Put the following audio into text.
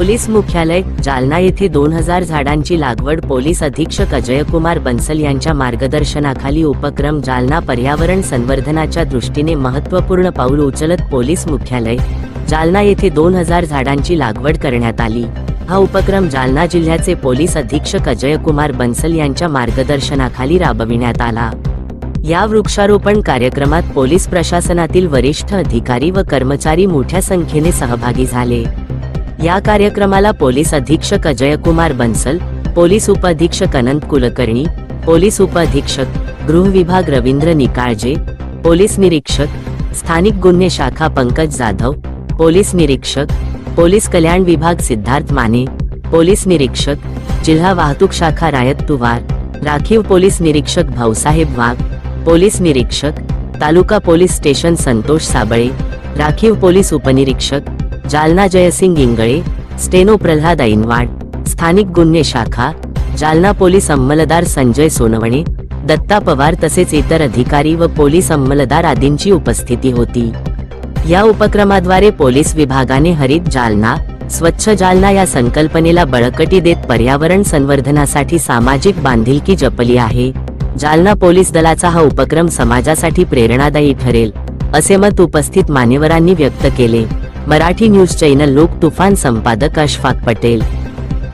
Police मुख्यालय जालना येथे दोन हजार झाडांची लागवड पोलीस अधीक्षक अजयकुमार बन्सल यांच्या मार्गदर्शनाखाली उपक्रम जालना पर्यावरण संवर्धनाच्या दृष्टीने महत्त्वपूर्ण पाऊल उचलत पोलीस मुख्यालय जालना येथे दोन हजार झाडांची लागवड करण्यात आली. हा उपक्रम जालना जिल्ह्याचे पोलीस अधीक्षक अजयकुमार बन्सल यांच्या मार्गदर्शनाखाली राबविण्यात आला. या वृक्षारोपण कार्यक्रमात पोलीस प्रशासनातील वरिष्ठ अधिकारी व कर्मचारी मोठ्या संख्येने सहभागी झाले. या कार्यक्रमाला पोलीस अधीक्षक अजयकुमार बन्सल पोलीस उपअधीक्षक अनंत कुलकर्णी पोलीस उपअधीक्षक गृह विभाग रवींद्र निकाळजे पोलीस निरीक्षक स्थानिक गुन्हे शाखा पंकज जाधव पोलीस निरीक्षक पोलीस कल्याण विभाग सिद्धार्थ माने पोलीस निरीक्षक जिल्हा वाहतूक शाखा रायत तुवार राखीव पोलीस निरीक्षक भाऊसाहेब वाघ पोलीस निरीक्षक तालुका पोलीस स्टेशन संतोष साबळे राखीव पोलीस उपनिरीक्षक जालना जयसिंग इंगळे स्टेनो प्रल्हाद ऐनवाड स्थानिक गुन्हे शाखा जालना पोलीस अंमलदार संजय सोनवणे दत्ता पवार तसेच इतर अधिकारी व पोलीस अंमलदार आदींची उपस्थिती होती. या उपक्रमाद्वारे पोलीस विभागाने हरित जालना स्वच्छ जालना या संकल्पनेला बळकटी देत पर्यावरण संवर्धनासाठी सामाजिक बांधिलकी जपली आहे. जालना पोलीस दलाचा हा उपक्रम समाजासाठी प्रेरणादायी ठरेल असे मत उपस्थित मान्यवरांनी व्यक्त केले. मराठी न्यूज चॅनल लोक तुफान संपादक अशफाक पटेल.